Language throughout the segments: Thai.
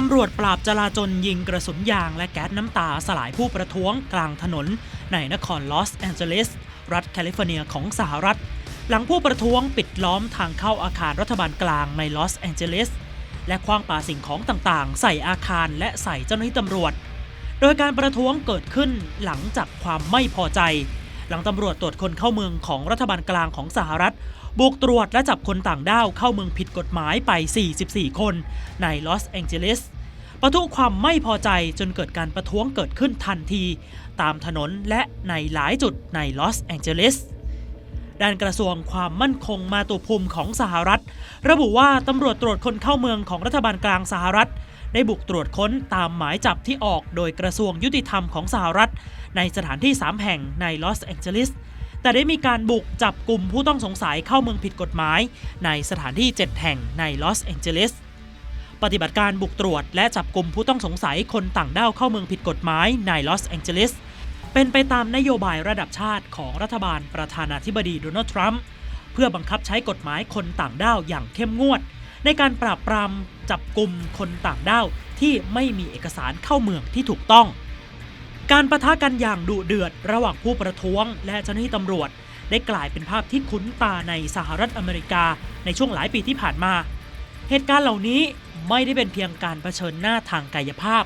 ตำรวจปราบจลาจลยิงกระสุนยางและแก๊สน้ำตาสลายผู้ประท้วงกลางถนน ในนครลอสแอนเจลิส รัฐแคลิฟอร์เนียของสหรัฐ หลังผู้ประท้วงปิดล้อมทางเข้าอาคารรัฐบาลกลางในลอสแอนเจลิส และคว้างปาสิ่งของต่างๆ ใส่อาคารและใส่เจ้าหน้าที่ตำรวจ โดยการประท้วงเกิดขึ้นหลังจากความไม่พอใจ หลังตำรวจตรวจคนเข้าเมืองของรัฐบาลกลางของสหรัฐ บุกตรวจและจับคนต่างด้าวเข้าเมืองผิดกฎหมายไป 44 คนในลอสแองเจลิสปะทุความไม่พอใจจนเกิดการประท้วงเกิดขึ้นทันที ตามถนนและในหลายจุดในลอสแองเจลิสด้านกระทรวงความมั่นคงมาตุภูมิของสหรัฐ ระบุว่าตำรวจตรวจคนเข้าเมืองของรัฐบาลกลางสหรัฐ ได้บุกตรวจค้นตามหมายจับที่ออกโดยกระทรวงยุติธรรมของสหรัฐ ในสถานที่ 3 แห่งในลอสแองเจลิสแต่ได้มีการบุกจับกลุ่มผู้ต้องสงสัยเข้าเมืองผิดกฎหมาย ในสถานที่ 7 แห่งในลอสแองเจลิสปฏิบัติการบุกตรวจและจับกลุ่มผู้ต้องสงสัยคนต่างด้าวเข้าเมืองผิดกฎหมายในลอสแองเจลิสเป็นไปตามนโยบายระดับชาติของรัฐบาลประธานาธิบดีโดนัลด์ทรัมป์เพื่อบังคับใช้กฎหมายคนต่างด้าวอย่างเข้มงวด ในการปราบปราม จับกลุ่มคนต่างด้าวที่ไม่มีเอกสารเข้าเมืองที่ถูกต้อง การประทะกันอย่างดุเดือดระหว่างผู้ประท้วงและเจ้าหน้าที่ตำรวจ ได้กลายเป็นภาพที่คุ้นตาในสหรัฐอเมริกาในช่วงหลายปีที่ผ่านมา เหตุการณ์เหล่านี้ไม่ได้เป็นเพียงการเผชิญหน้าทางกายภาพ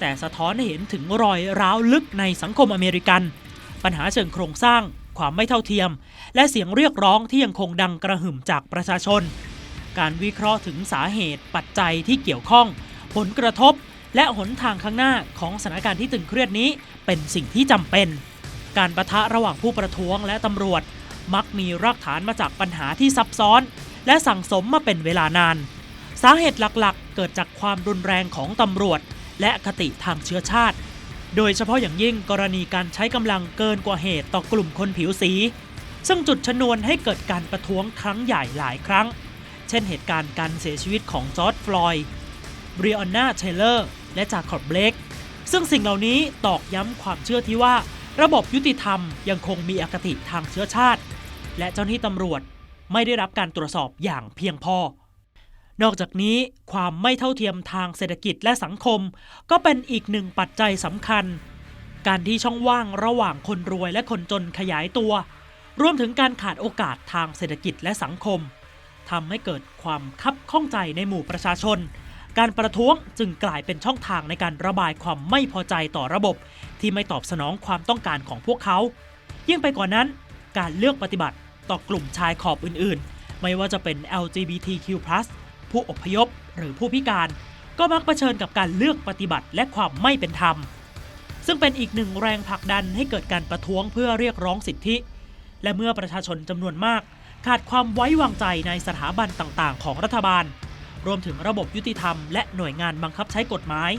แต่สะท้อนให้เห็นถึงรอยร้าวลึกในสังคมอเมริกัน ปัญหาเชิงโครงสร้างความไม่เท่าเทียม และเสียงเรียกร้องที่ยังคงดังกระหึ่มจากประชาชน การวิเคราะห์ถึงสาเหตุปัจจัยที่เกี่ยวข้อง ผลกระทบ และหนทางข้างหน้าของสถานการณ์ที่ตึงเครียดนี้เป็นสิ่งที่จำเป็น การประทะระหว่างผู้ประท้วงและตำรวจ มักมีรากฐานมาจากปัญหาที่ซับซ้อน และสั่งสมมาเป็นเวลานาน สาเหตุหลักๆ เกิดจากความรุนแรงของตำรวจ และคติทางเชื้อชาติ โดยเฉพาะอย่างยิ่งกรณีการใช้กำลังเกินกว่าเหตุต่อกลุ่มคนผิวสี ซึ่งจุดชนวนให้เกิดการประท้วงครั้งใหญ่หลายครั้ง เช่นเหตุการณ์การเสียชีวิตของจอร์ดฟลอยด์บริออนนาเทเลอร์ และจาคอบเบลกซึ่งสิ่งเหล่านี้ตอกย้ำความเชื่อที่ว่าระบบยุติธรรมยังคงมีอคติทางเชื้อชาติ และเจ้าหน้าที่ตำรวจไม่ได้รับการตรวจสอบอย่างเพียงพอ นอกจากนี้ความไม่เท่าเทียมทางเศรษฐกิจและสังคม ก็เป็นอีกหนึ่งปัจจัยสำคัญ การที่ช่องว่างระหว่างคนรวยและคนจนขยายตัว รวมถึงการขาดโอกาสทางเศรษฐกิจและสังคม ทำให้เกิดความคับข้องใจในหมู่ประชาชน การประท้วงจึงกลายเป็นช่องทางในการระบายความไม่พอใจต่อระบบ ที่ไม่ตอบสนองความต้องการของพวกเขา ยิ่งไปกว่านั้น การเลือกปฏิบัติต่อกลุ่มชายขอบอื่นๆ ไม่ว่าจะเป็น LGBTQ+ ผู้อพยพหรือผู้พิการ ก็มักเผชิญกับการเลือกปฏิบัติและความไม่เป็นธรรม ซึ่งเป็นอีกหนึ่งแรงผลักดันให้เกิดการประท้วงเพื่อเรียกร้องสิทธิ และเมื่อประชาชนจำนวนมาก ขาดความไว้วางใจในสถาบันต่างๆ ของรัฐบาล รวมถึงระบบยุติธรรมและหน่วยงานบังคับใช้กฎหมาย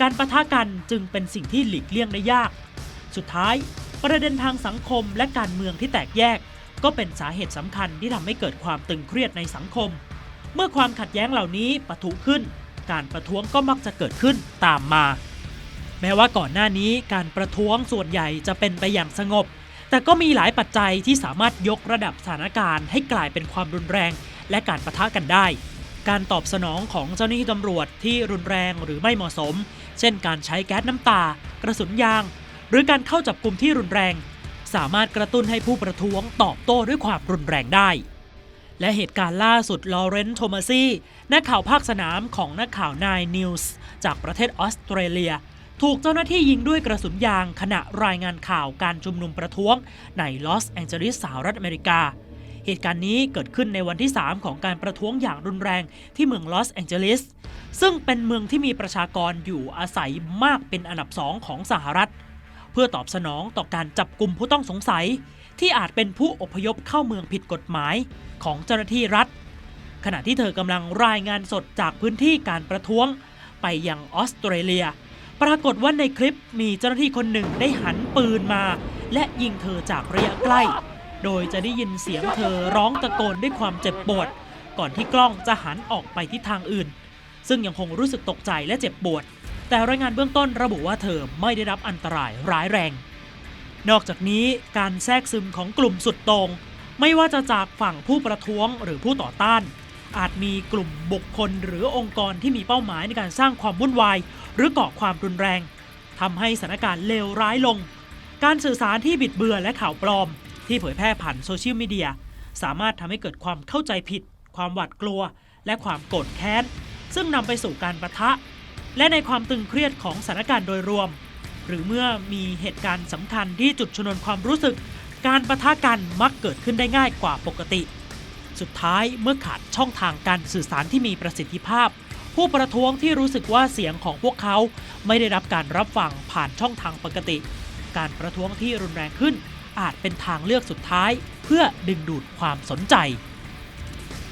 การประทะกันจึงเป็นสิ่งที่หลีกเลี่ยงได้ยาก สุดท้าย ประเด็นทางสังคมและการเมืองที่แตกแยก ก็เป็นสาเหตุสำคัญที่ทำให้เกิดความตึงเครียดในสังคม เมื่อความขัดแย้งเหล่านี้ปะทุขึ้น การประท้วงก็มักจะเกิดขึ้นตามมา แม้ว่าก่อนหน้านี้การประท้วงส่วนใหญ่จะเป็นไปอย่างสงบ แต่ก็มีหลายปัจจัยที่สามารถยกระดับสถานการณ์ให้กลายเป็นความรุนแรงและการประทะกันได้ การตอบสนองของเจ้าหน้าที่ตำรวจที่รุนแรงหรือไม่เหมาะสม เช่น การใช้แก๊สน้ำตา กระสุนยาง หรือการเข้าจับกลุ่มที่รุนแรง สามารถกระตุ้นให้ผู้ประท้วงตอบโต้ด้วยความรุนแรงได้ และเหตุการณ์ล่าสุดลอเรนซ์โทมัซี่นักข่าวภาคสนามของนักข่าวนายนิวส์จากประเทศออสเตรเลีย ถูกเจ้าหน้าที่ยิงด้วยกระสุนยางขณะรายงานข่าวการชุมนุมประท้วง ในลอสแองเจลิสสหรัฐอเมริกา เหตุการณ์นี้เกิดขึ้นในวันที่ 3 ของการประท้วงอย่างรุนแรงที่เมืองลอสแองเจลิสซึ่งเป็นเมืองที่มีประชากรอยู่อาศัยมากเป็นอันดับสองของสหรัฐ เพื่อตอบสนองต่อการจับกลุ่มผู้ต้องสงสัย ที่อาจเป็นผู้อพยพเข้าเมืองผิดกฎหมายของเจ้าหน้าที่รัฐ ขณะที่เธอกำลังรายงานสดจากพื้นที่การประท้วง ไปยังออสเตรเลีย ปรากฏว่าในคลิปมีเจ้าหน้าที่คนหนึ่งได้หันปืนมา และยิงเธอจากระยะใกล้ โดยจะได้ยินเสียงเธอร้องตะโกนด้วยความเจ็บปวด ก่อนที่กล้องจะหันออกไปทิศทางอื่น ซึ่งยังคงรู้สึกตกใจและเจ็บปวด แต่รายงานเบื้องต้นระบุว่าเธอไม่ได้รับอันตรายร้ายแรง นอกจากนี้การแทรกซึมของกลุ่มสุดโตรง ไม่ว่าจะจากฝั่งผู้ประท้วงหรือผู้ต่อต้าน อาจมีกลุ่มบุคคลหรือองค์กรที่มีเป้าหมายในการสร้างความวุ่นวาย หรือก่อความรุนแรงทำให้สถานการณ์เลวร้ายลง การสื่อสารที่บิดเบือนและข่าวปลอม ที่เผยแพร่ผ่านโซเชียลมีเดียสามารถทำให้เกิดความเข้าใจผิด ความหวาดกลัว และความโกรธแค้น ซึ่งนำไปสู่การประทะ และในความตึงเครียดของสถานการณ์โดยรวม หรือเมื่อมีเหตุการณ์สำคัญที่จุดชนวนความรู้สึก การประทะกันมักเกิดขึ้นได้ง่ายกว่าปกติ สุดท้ายเมื่อขาดช่องทางการสื่อสารที่มีประสิทธิภาพ ผู้ประท้วงที่รู้สึกว่าเสียงของพวกเขาไม่ได้รับการรับฟังผ่านช่องทางปกติ การประท้วงที่รุนแรงขึ้น อาจเป็นทางเลือกสุดท้าย เพื่อดึงดูดความสนใจ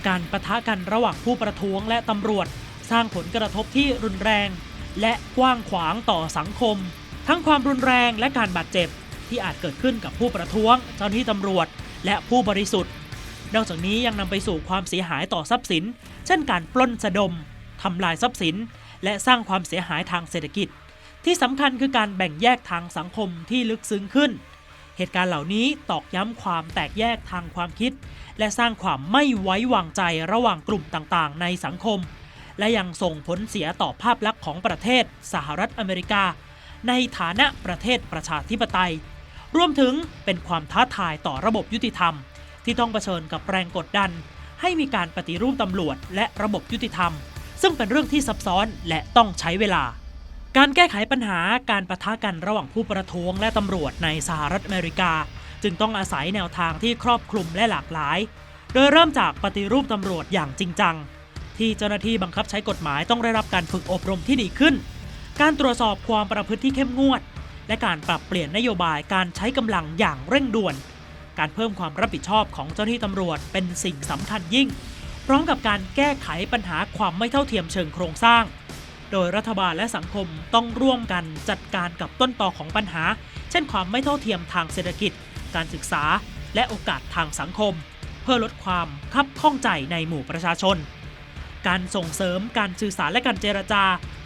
การประทะกันระหว่างผู้ประท้วงและตำรวจ สร้างผลกระทบที่รุนแรง และกว้างขวางต่อสังคม ทั้งความรุนแรงและการบาดเจ็บที่อาจเกิดขึ้นกับผู้ประท้วง เจ้าหน้าที่ตำรวจ และผู้บริสุทธิ์ นอกจากนี้ยังนำไปสู่ความเสียหายต่อทรัพย์สิน เช่นการปล้นสะดมทำลายทรัพย์สิน และสร้างความเสียหายทางเศรษฐกิจ ที่สำคัญคือการแบ่งแยกทางสังคมที่ลึกซึ้งขึ้น เหตุการณ์เหล่านี้ตอกย้ำความแตกแยกทางความคิด และสร้างความไม่ไว้วางใจระหว่างกลุ่มต่างๆ ในสังคม และยังส่งผลเสียต่อภาพลักษณ์ของประเทศ สหรัฐอเมริกา ในฐานะประเทศประชาธิปไตย รวมถึงเป็นความท้าทายต่อระบบยุติธรรม ที่ต้องเผชิญกับแรงกดดัน ให้มีการปฏิรูปตำรวจ และระบบยุติธรรม ซึ่งเป็นเรื่องที่ซับซ้อนและต้องใช้เวลา การแก้ไขปัญหาการประทะกันระหว่างผู้ประท้วงและตำรวจในสหรัฐอเมริกา จึงต้องอาศัยแนวทางที่ครอบคลุมและหลากหลาย โดยเริ่มจากปฏิรูปตำรวจอย่างจริงจังที่เจ้าหน้าที่บังคับใช้กฎหมายต้องได้รับการฝึกอบรมที่ดีขึ้น การตรวจสอบความประพฤติที่เข้มงวด และการปรับเปลี่ยนนโยบายการใช้กำลังอย่างเร่งด่วน การเพิ่มความรับผิดชอบของเจ้าหน้าที่ตำรวจเป็นสิ่งสำคัญยิ่ง พร้อมกับการแก้ไขปัญหาความไม่เท่าเทียมเชิงโครงสร้าง โดยรัฐบาลและสังคมต้องร่วมกันจัดการกับต้นตอของปัญหา เช่นความไม่เท่าเทียมทางเศรษฐกิจ การศึกษา และโอกาสทางสังคม เพื่อลดความคับข้องใจในหมู่ประชาชน การส่งเสริมการสื่อสารและการเจรจา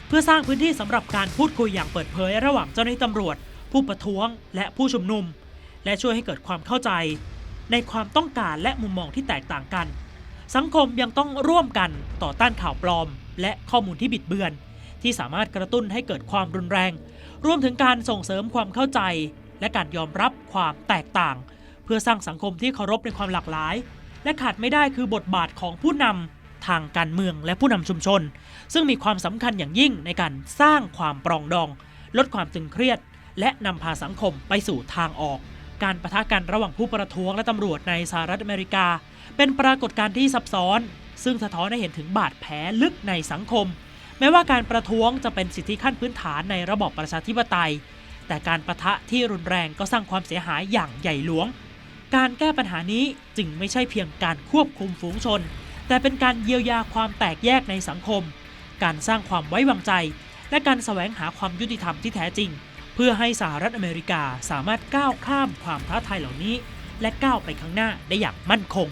เพื่อสร้างพื้นที่สำหรับการพูดคุยอย่างเปิดเผย ระหว่างเจ้าหน้าที่ตำรวจ ผู้ประท้วง และผู้ชุมนุม และช่วยให้เกิดความเข้าใจ ในความต้องการและมุมมองที่แตกต่างกัน สังคมยังต้องร่วมกันต่อต้านข่าวปลอม และข้อมูลที่บิดเบือน ที่สามารถกระตุ้นให้เกิดความรุนแรง รวมถึงการส่งเสริมความเข้าใจ และการยอมรับความแตกต่าง เพื่อสร้างสังคมที่เคารพในความหลากหลาย และขาดไม่ได้คือบทบาทของผู้นำทางการเมืองและผู้นำชุมชน ซึ่งมีความสำคัญอย่างยิ่งในการสร้างความปรองดอง ลดความตึงเครียด และนำพาสังคมไปสู่ทางออก การประทะกันระหว่างผู้ประท้วงและตำรวจในสหรัฐอเมริกา เป็นปรากฏการณ์ที่ซับซ้อน ซึ่งสะท้อนให้เห็นถึงบาดแผลลึกในสังคม แม้ว่าการประท้วงจะเป็นสิทธิขั้นพื้นฐานในระบอบประชาธิปไตย แต่การประทะที่รุนแรงก็สร้างความเสียหายอย่างใหญ่หลวง การแก้ปัญหานี้จึงไม่ใช่เพียงการควบคุมฝูงชน แต่เป็นการเยียวยาความแตกแยกในสังคม การสร้างความไว้วางใจ และการแสวงหาความยุติธรรมที่แท้จริง เพื่อให้สหรัฐอเมริกาสามารถก้าวข้ามความท้าทายเหล่านี้ และก้าวไปข้างหน้าได้อย่างมั่นคง